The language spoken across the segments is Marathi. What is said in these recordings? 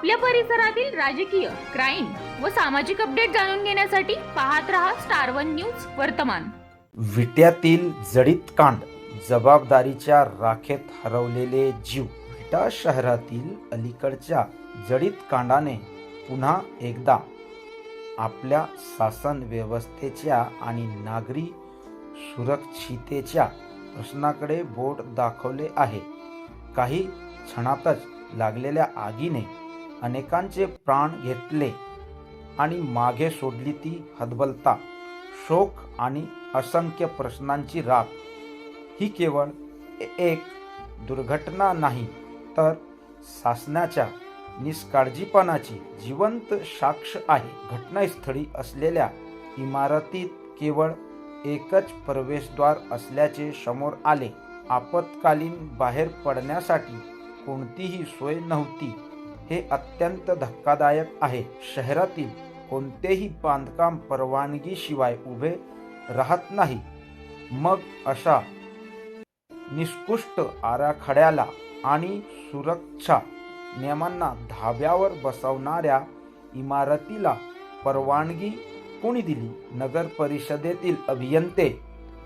आपल्या परिसरातील राजकीय क्राईम व सामाजिक अपडेट जाणून घेण्यासाठी पाहत रहा स्टार वन न्यूज वर्तमान. विट्यातील जडित कांड जबाबदारीच्या राखेत हरवलेले जीव विटा शहरातील अलीकडच्या जडित कांडाने पुन्हा एकदा आपल्या शासन व्यवस्थेच्या आणि नागरी सुरक्षितेच्या प्रश्नाकडे बोट दाखवले आहे. काही क्षणातच लागलेल्या आगीने अनेकांचे प्राण घेतले आणि मागे सोडली ती हदबलता शोक आणि असंख्य प्रश्नांची राख. ही केवळ एक दुर्घटना नाही तर शासनाच्या निष्काळजीपणाची जिवंत साक्ष आहे. घटनास्थळी असलेल्या इमारतीत केवळ एकच प्रवेशद्वार असल्याचे समोर आले. आपत्कालीन बाहेर पडण्यासाठी कोणतीही सोय नव्हती. हे अत्यंत धक्कादायक आहे. शहरातील कोणतेही बांधकाम परवानगीशिवाय उभे राहत नाही. मग अशा निष्कृष्ट आराखड्याला आणि सुरक्षा नियमांना धाब्यावर बसवणाऱ्या इमारतीला परवानगी कोणी दिली? नगर परिषदेतील अभियंते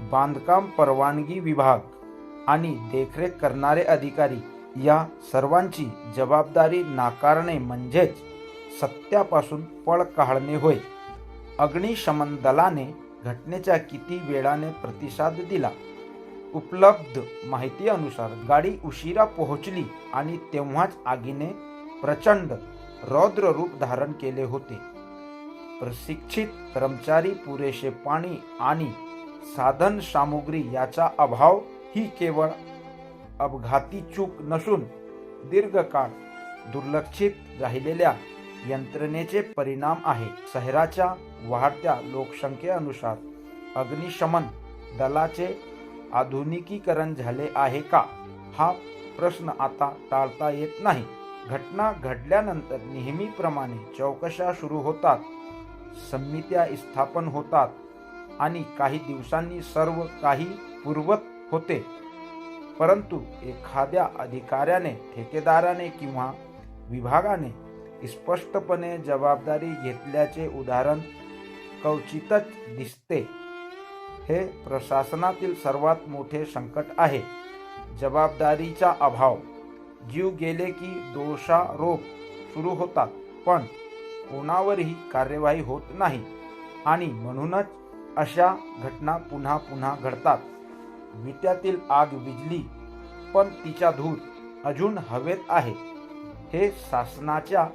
बांधकाम परवानगी विभाग आणि देखरेख करणारे अधिकारी या सर्वांची जबाबदारी नाकारणे म्हणजेच सत्यापासून पळ काढणे होय. अग्निशमन दलाने घटनेच्या किती वेळाने प्रतिसाद दिला? उपलब्ध माहितीनुसार गाडी उशिरा पोहोचली आणि तेव्हाच आगीने प्रचंड रौद्र रूप धारण केले होते. प्रशिक्षित कर्मचारी पुरेसे पाणी आणि साधन सामुग्री याचा अभाव ही केवळ अपघाती चूक नसून दीर्घकाळ दुर्लक्षित राहिलेल्या यंत्रणेचे परिणाम आहे. शहराच्या वाढत्या लोकसंख्येनुसार अग्निशमन दलाचे आधुनिकीकरण झाले आहे का? हा प्रश्न आता टाळता येत नाही. घटना घडल्यानंतर नेहमीप्रमाणे चौकशा सुरू होतात समित्या स्थापन होतात आणि काही दिवसांनी सर्व काही पूर्वत होते. परंतु एखाद्या अधिकाऱ्याने ठेकेदाराने किंवा विभागाने स्पष्टपणे जबाबदारी घेतल्याचे उदाहरण क्वचितच दिसते. हे प्रशासनातील सर्वात मोठे संकट आहे. जबाबदारीचा अभाव. जीव गेले की दोषारोप सुरू होतात पण कोणावरही कार्यवाही होत नाही. आणि म्हणूनच अशा घटना पुन्हा पुन्हा घडतात. विट्यातील आग विजली पण तिचा धूर अजून हवेत आहे हे शासनाच्या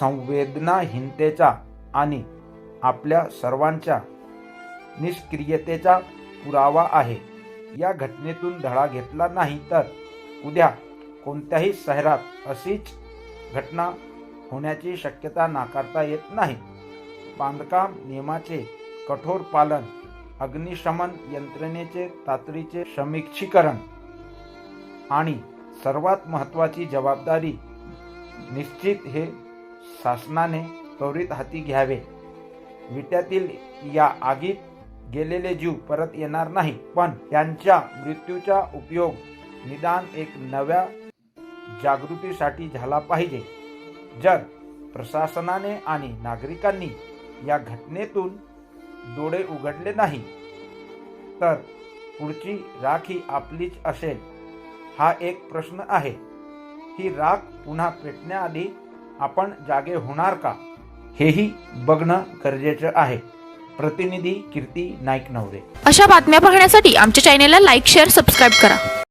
संवेदनाहीनतेचा आणि आपल्या सर्वांच्या निष्क्रियतेचा पुरावा आहे. या घटनेतून धडा घेतला नाही तर उद्या कोणत्याही शहरात अशीच घटना होण्याची शक्यता नाकारता येत नाही. बांधकाम नियमाचे कठोर पालन अग्निशमन यंत्रणेचे तातडीचे समीक्षीकरण आणि सर्वात महत्त्वाची जबाबदारी निश्चित हे शासनाने त्वरित हाती घ्यावे. विट्यातील या आगीत गेलेले जीव परत येणार नाही पण त्यांच्या मृत्यूचा उपयोग निदान एक नव्या जागृतीसाठी झाला पाहिजे. जर प्रशासनाने आणि नागरिकांनी या घटनेतून डोळे उघडले नाही. तर पुढची राख ही आपलीच असेल हा एक प्रश्न आहे. ही राख पुन्हा पेटण्याआधी आपण जागे होणार का? हेही बघणं गरजेचं आहे. प्रतिनिधी कीर्ती नाईक नवरे अशा बातम्या पाहण्यासाठी आमच्या चॅनेलला लाईक शेअर सबस्क्राईब करा.